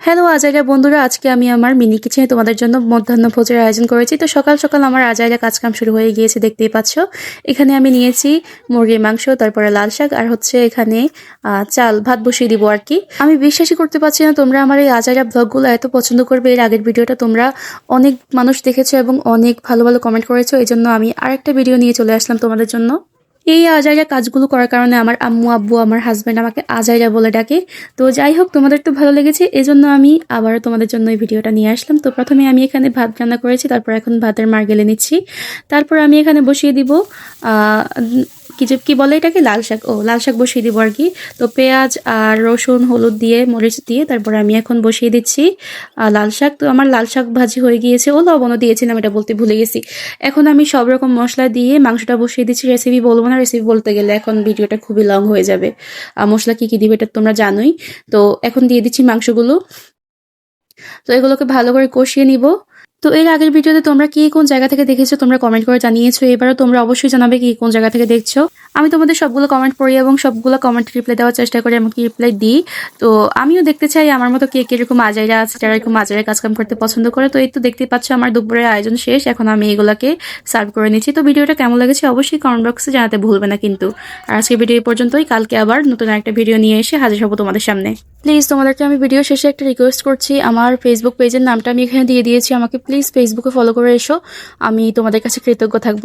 Hello, আজাইরা বন্ধুরা, আজকে আমি আমার মিনি কিচেনে তোমাদের জন্য মধ্যাহ্ন ভোজের আয়োজন করেছি। তো সকাল সকাল আমার আজাইরা কাজকাম শুরু হয়ে গিয়েছে, দেখতেই পাচ্ছ। এখানে আমি নিয়েছি মুরগির মাংস, তারপরে লাল শাক, আর হচ্ছে এখানে চাল। ভাত বসিয়ে দিব আর কি। আমি বিশ্বাসই করতে পারছি না, তোমরা আমার এই আজাইরা ব্লগগুলো এত পছন্দ করবে। এর আগের ভিডিওটা তোমরা অনেক মানুষ দেখেছ এবং অনেক ভালো ভালো কমেন্ট করেছ। এই জন্য আমি আরেকটা ভিডিও নিয়ে চলে আসলাম তোমাদের জন্য। এই আজাইরা কাজগুলো করার কারণে আমার আম্মু, আব্বু, আমার হাজব্যান্ড আমাকে আজাইরা বলে ডাকে। তো যাই হোক, তোমাদের তো ভালো লেগেছে, এজন্য আমি আবারও তোমাদের জন্য এই ভিডিওটা নিয়ে আসলাম। তো প্রথমে আমি এখানে ভাত রান্না করেছি, তারপর এখন ভাতের মার গেলে নিচ্ছি। তারপর আমি এখানে বসিয়ে দিব কি যে, কি বলে এটাকে? লাল শাক। ও, লাল শাক বসিয়ে দিব আর কি। তো পেঁয়াজ আর রসুন, হলুদ দিয়ে, মরিচ দিয়ে তারপর আমি এখন বসিয়ে দিচ্ছি লাল শাক। তো আমার লাল শাক ভাজি হয়ে গিয়েছে। ও লবণও দিয়েছিলাম, এটা বলতে ভুলে গেছি। এখন আমি সব রকম মশলা দিয়ে মাংসটা বসিয়ে দিচ্ছি। রেসিপি বলব না রেসিপি বলতে গেলে এখন ভিডিওটা খুবই লং হয়ে যাবে। মশলা কি কি দিবে এটা তোমরা জানোই। তো এখন দিয়ে দিচ্ছি মাংসগুলো। তো এগুলোকে ভালো করে কষিয়ে নিব। তো এর আগের ভিডিওতে তোমরা কি কোন জায়গা থেকে দেখেছ, তোমরা কমেন্ট করে জানিয়েছো। এবারও তোমরা অবশ্যই জানাবে কি কোন জায়গা থেকে দেখছ। আমি তোমাদের সবগুলো কমেন্ট পড়ি এবং সবগুলো কমেন্ট রিপ্লাই দেওয়ার চেষ্টা করি এমনকি রিপ্লাই দিই। তো আমিও দেখতে চাই আমার মতো কে কীরকম আজাইরা আছে, যারা এরকম আজাইরা কাজকাম করতে পছন্দ করে। তো এই তো দেখতেই পাচ্ছ আমার দুপুরের আয়োজন শেষ, এখন আমি এগুলাকে সার্ভ করে নিচ্ছি। তো ভিডিওটা কেমন লেগেছে অবশ্যই কমেন্ট বক্সে জানাতে ভুলবে না কিন্তু। আর আজকে ভিডিও পর্যন্তই, কালকে আবার নতুন একটা ভিডিও নিয়ে এসে হাজির হব তোমাদের সামনে। প্লিজ তোমাদেরকে আমি ভিডিও শেষে একটা রিকোয়েস্ট করছি। আমার ফেসবুক পেজের নামটা আমি এখানে দিয়ে দিয়েছি, আমাকে প্লিজ ফেসবুকে ফলো করে এসো। আমি তোমাদের কাছে কৃতজ্ঞ থাকব।